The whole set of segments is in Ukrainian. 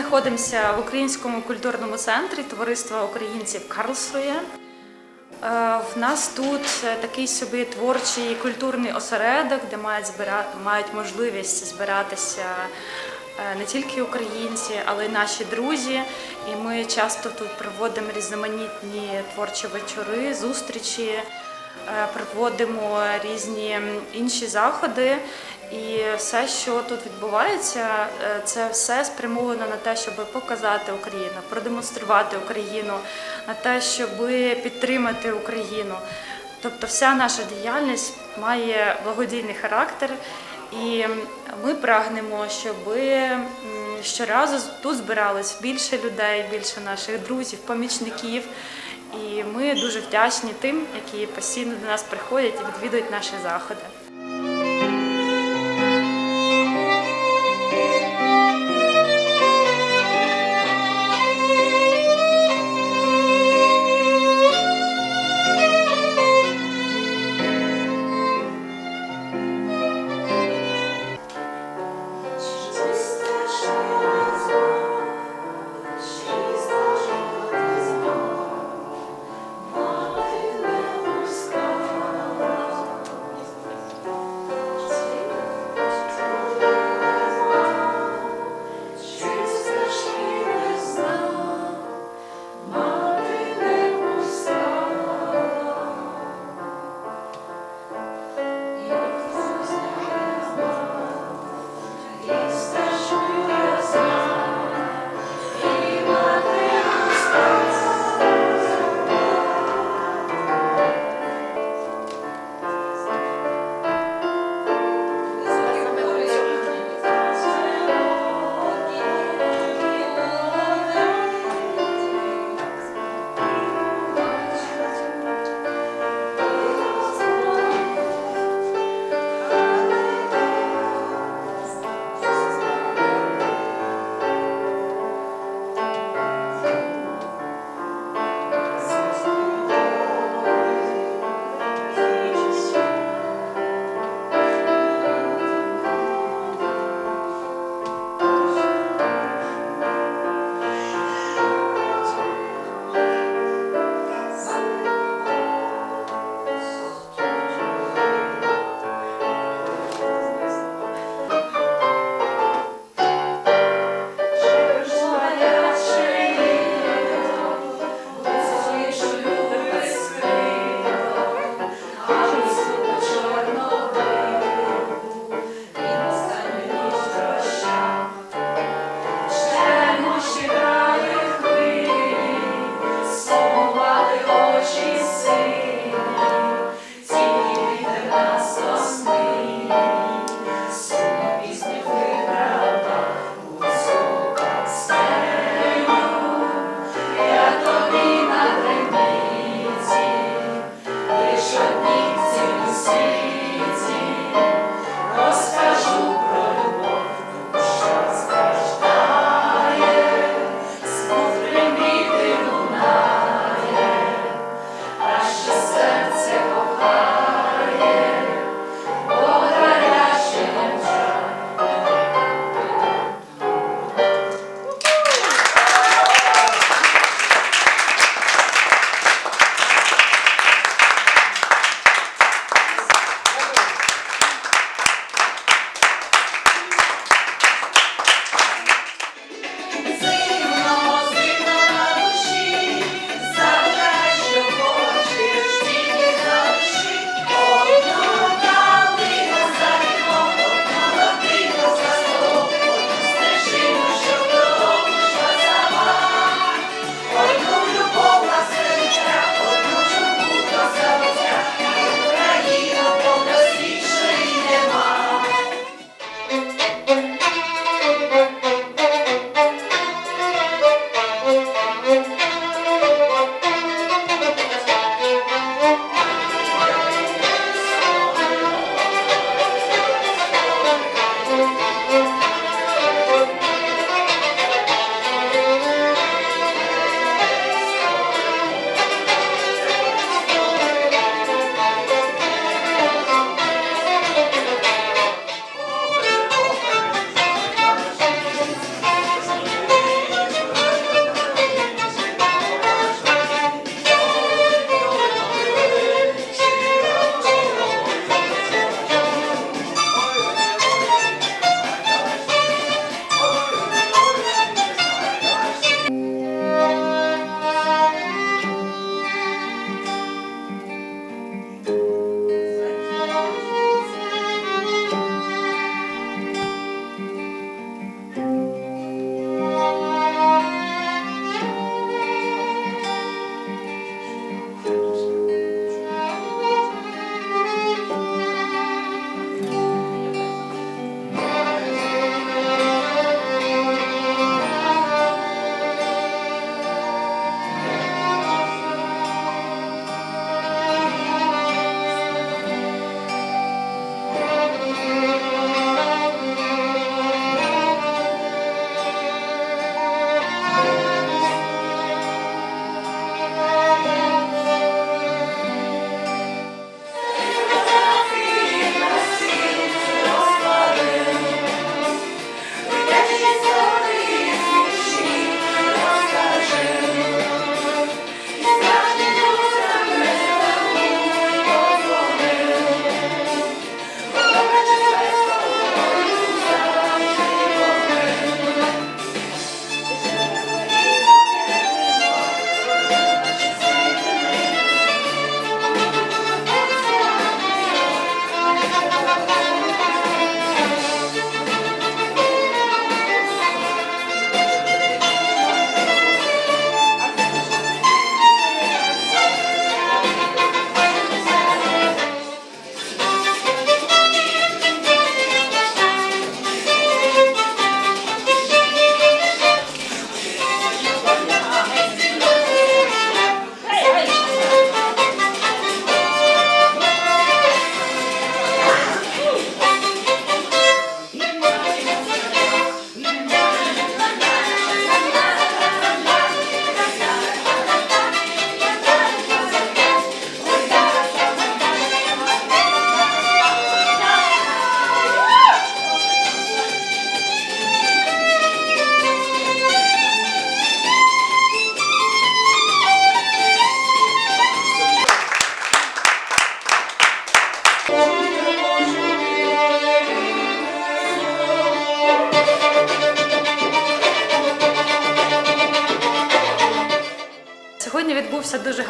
знаходимося в Українському культурному центрі Товариства українців Карлсрує. Е, В нас тут е, такий собі творчий культурний осередок, де мають, збира... мають можливість збиратися е, не тільки українці, але й наші друзі. І ми часто тут проводимо різноманітні творчі вечори, зустрічі, проводимо різні інші заходи. І все, що тут відбувається, е, це все спрямовано на те, щоб показати Україну, продемонструвати Україну, на те, щоб підтримати Україну. Тобто, вся наша діяльність має благодійний характер, і ми прагнемо, щоб щоразу тут збиралось більше людей, більше наших друзів, помічників. І ми дуже вдячні тим, які постійно до нас приходять і відвідують наші заходи.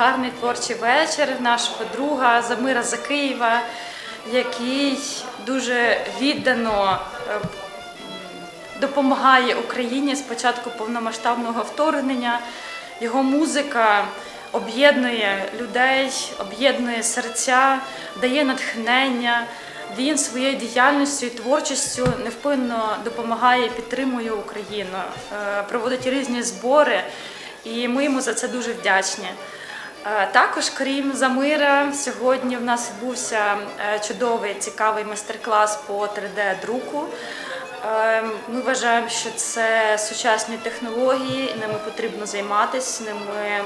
Гарний творчий вечір нашого друга Замира Закиєва, який дуже віддано е, допомагає Україні з початку повномасштабного вторгнення. Його музика об'єднує людей, об'єднує серця, дає натхнення. Він своєю діяльністю і творчістю невпинно допомагає і підтримує Україну, е, проводить різні збори, і ми йому за це дуже вдячні. Е, Також, крім Замира, сьогодні в нас відбувся е, чудовий цікавий майстер-клас по 3D-друку. Е, Ми вважаємо, що це сучасні технології, ними потрібно займатися, ними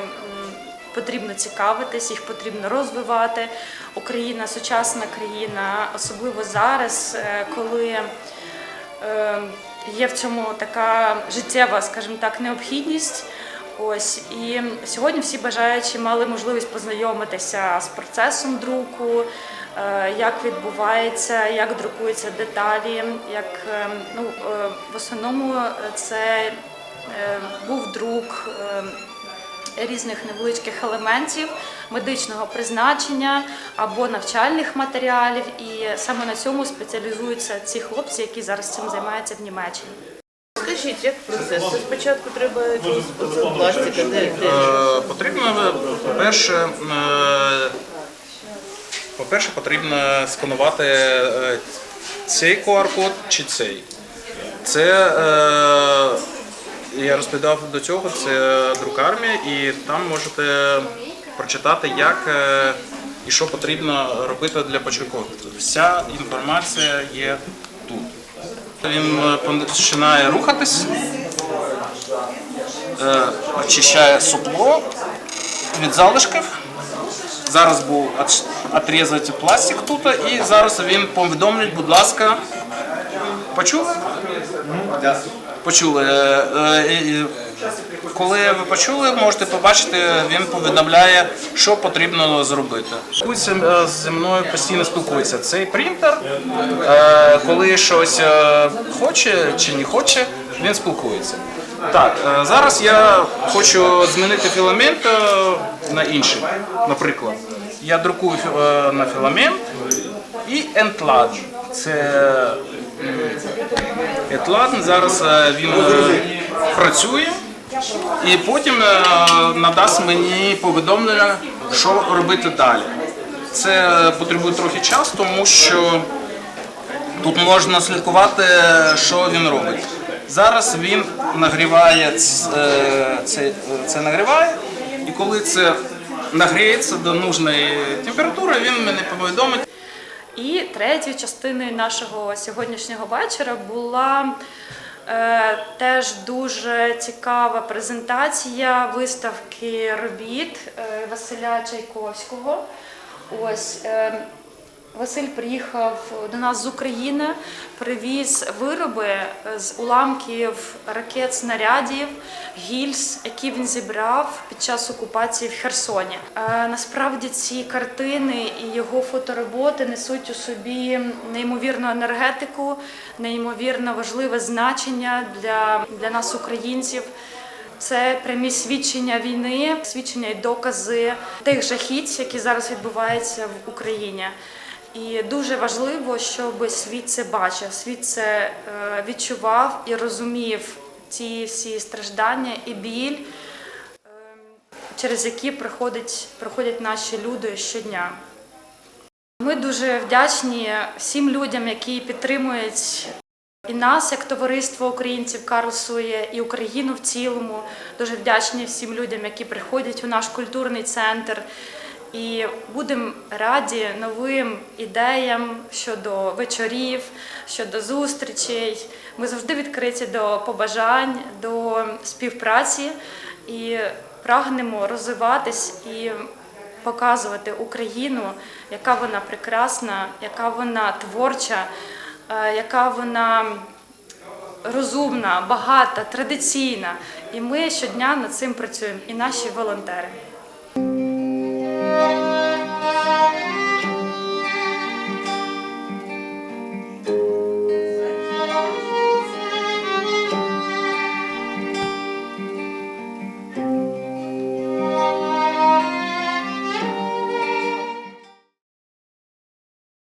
потрібно цікавитись, їх потрібно розвивати. Україна сучасна країна, особливо зараз, е, коли е, є в цьому така життєва, скажімо так, необхідність. Ось і сьогодні всі бажаючі мали можливість познайомитися з процесом друку, е, як відбувається, як друкуються деталі. Як е, ну е, в основному це був друк. різних невеличких елементів медичного призначення або навчальних матеріалів, і саме на цьому спеціалізуються ці хлопці, які зараз цим займаються в Німеччині. Скажіть, як процес? Це спочатку треба оце пластика, де, де? Е, Потрібно, по-перше, е, по-перше, потрібно сканувати е, цей QR-код чи цей. Це е, я розповідав до цього, це друкарня, і там можете прочитати, як е, і що потрібно робити для початкових. Вся інформація є. Він е, починає рухатись, е, очищає супло від залишків. Зараз був відрізати пластик тут, і зараз він повідомить, будь ласка, почули? Почули. Коли ви почули, можете побачити, він повідомляє, що потрібно зробити. Спілкується е, зі мною постійно спілкується. Цей принтер, е, коли щось е, хоче чи не хоче, він спілкується. Так, зараз я хочу змінити філамент на інший. Наприклад, я друкую на філамент і entlarge. Це Етлан зараз він працює і потім е, надасть мені повідомлення, що робити далі. Це потребує трохи часу, тому що тут можна слідкувати, що він робить. Зараз він нагріває е, це, це нагріває, і коли це нагріється до нужної температури, він мене повідомить. І третьою частиною нашого сьогоднішнього вечора була теж дуже цікава презентація виставки робіт е, Василя Чайковського. Ось е, Василь приїхав до нас з України, привіз вироби е, з уламків ракет, снарядів, гільз, які він зібрав під час окупації в Херсоні. Е, Насправді ці картини і його фотороботи несуть у собі неймовірну енергетику, неймовірно важливе значення для, для нас, українців. Це прямі свідчення війни, свідчення і докази тих жахіть, які зараз відбуваються в Україні. І дуже важливо, щоб світ це бачив, світ це е, відчував і розумів ці всі страждання і біль, е, через які проходять, проходять наші люди щодня. Ми дуже вдячні всім людям, які підтримують і нас, як товариство українців Карлсує, і Україну в цілому. Дуже вдячні всім людям, які приходять у наш культурний центр. І будемо раді новим ідеям щодо вечорів, щодо зустрічей. Ми завжди відкриті до побажань, до співпраці і прагнемо розвиватись і показувати Україну, яка вона прекрасна, яка вона творча, е, яка вона розумна, багата, традиційна. І ми щодня над цим працюємо, і наші волонтери.